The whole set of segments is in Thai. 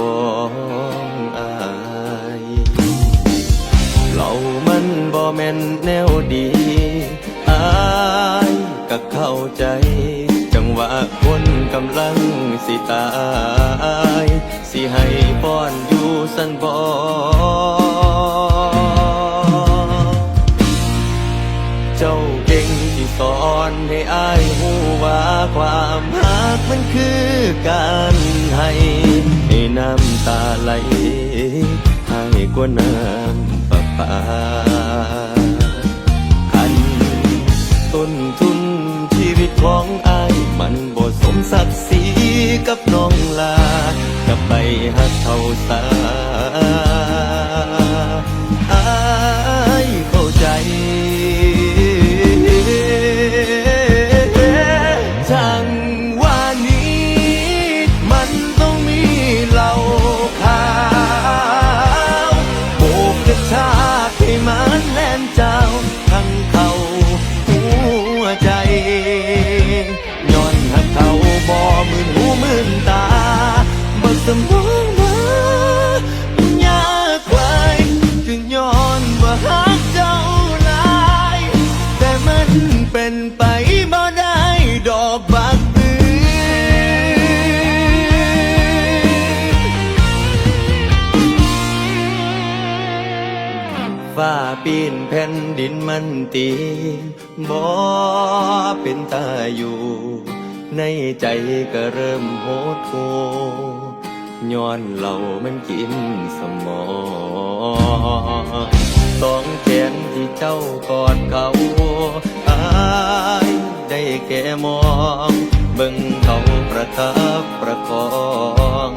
ของอายเรามันบ่แม่นแนวดีอายก็เข้าใจ จังหวะคนกำลังสิตาย สิให้ป้อนอยู่สันบ่เจ้าเก่งที่สอนให้อายหูว่าความรักมันคือการให้ำตาไหลให้กว่าน้ำประปาอันต้นทุนชีวิตของอาย มันบ่สมศักดิ์ศรีกับน้องลากับไปหักเท่าสา ปีนแผ่นดินมันตีบ่เป็นตาอยู่ ในใจก็เริ่มโหดหูย้อนเหล่ามันกินสมองสองแขนที่เจ้ากอดเขาอายได้แก่มอง เบิ่งเขาประคับประคอง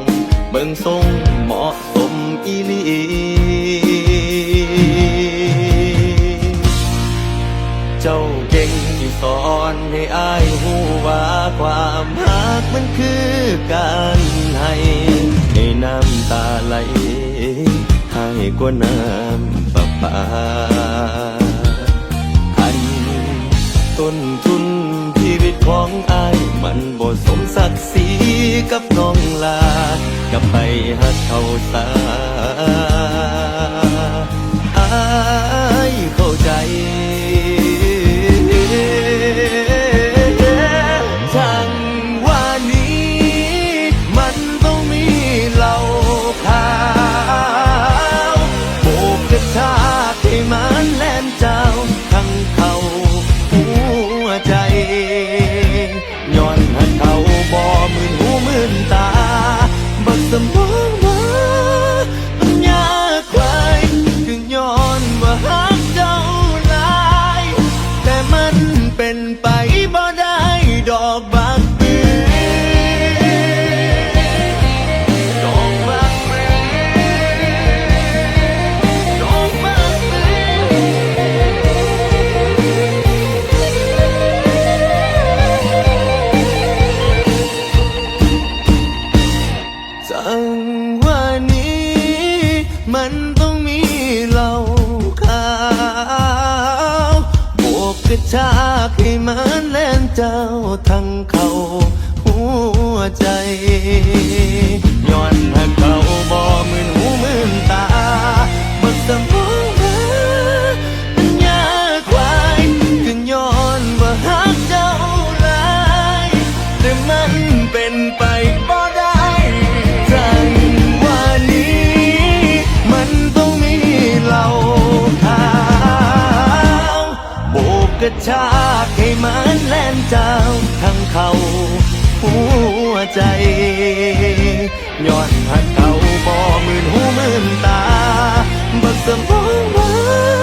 เบิ่งทรงเหมาะสมอีลี มันคือการให้ให้น้ำตาไหล ให้กว่าน้ำประปาอันต้นทุนชีวิตของอาย มันบ่สมศักดิ์ศรีกับน้องลา กับไปหักเขาสาอายเข้าใจ ให้มันแล่นจ ระชากให้มันแล่นเจ้าทั้งเขาหัวใจย้อนหักเขาบ่มืนหูมืน ชากให้มันแล่นเจ้าทั้งเขาหัวใจย้อนหันเขาบ่มืนหูมืนตาบักสมองว่า